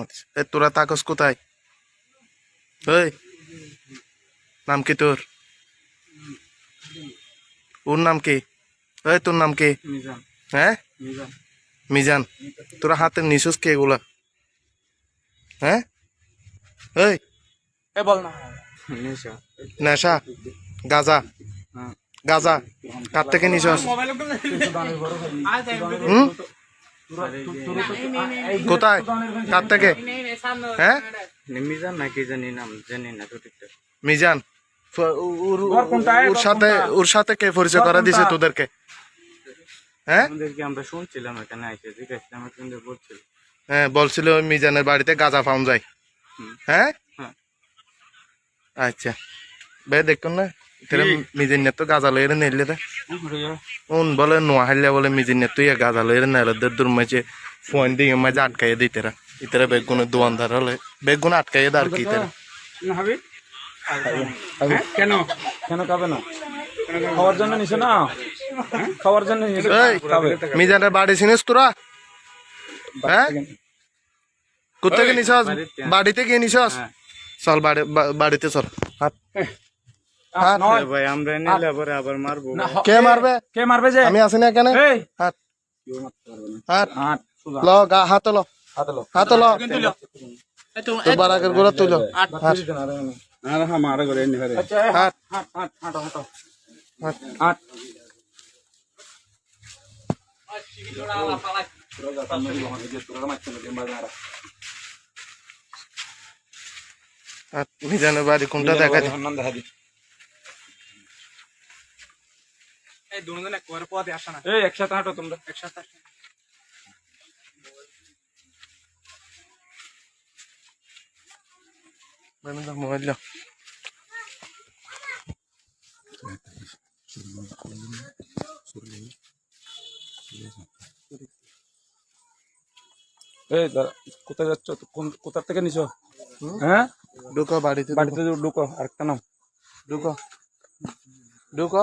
আচ্ছা এ তোরা তাকস কোথায়? ওই নাম কি তোর? ওর নাম কি? ওই তোর নাম কি? মিজান। হ্যাঁ? মিজান। মিজান। তোরা হাতে নিছস কে এগুলা? হ্যাঁ? ওই এ বল না। নেশা। নেশা? গাজা? হ্যাঁ। গাজা? কার থেকে হুম? কোথায়? কার থেকে? হ্যাঁ? মিজান নাকি জানি নাম জানি না সঠিকটা মিজান। ওর- ঘর কোনটায়? ওর সাথে ওর সাথে কে পরিচয় করা দিছে তোদেরকে? হ্যাঁ? আমরা শুনছিলাম এখানে কিন্তু বলছিল। হ্যাঁ বলছিল ওই মিজানের বাড়িতে গাঁজা পাওয়া যায়। হ্যাঁ? হ্যাঁ। আচ্ছা। বে দেখুন না তেরা মিজিন তো গাঁজা লইরে নেলে রে উন বলে নোয়া হাইলে বলে মিজিন তুই গাঁজা লইরে নেলে দের দূর মাঝে ফোন দিয়ে মাঝে আটকাইয়ে দিই তেরা ইতারা বেগুনের দোয়ানদার হলে বেগুন আটকাইয়ে দে আর কি তেরা হাবি কেন? কেন খাবে না? খাওয়ার জন্য নিছে না? খাওয়ার জন্য নিছে এই মিজানের বাড়ি চিনিস তোরা? হ্যাঁ? কোথেকে নিছস? বাড়িতে। গিয়ে নিছস? হ্যাঁ। চল বাড়ি বাড়িতে চল। হাত নয়। ভাই কে মারবে? কে মারবে আমি আছি না এখানে। এই। হাত। কোনটা দেখা যায় এই একসাথে হাঁটো তোমরা। একসাথে মোবাইল লো এই দাদা কোথায় যাচ্ছ? কোন কোথা থেকে নিছো? হ্যাঁ? ঢুকো বাড়িতে বাড়িতে ঢুকো আরেকটা নাও। ঢুকো। ঢুকো।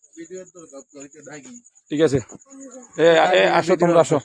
ঠিক আছে। এ আসো তোমরা আসো।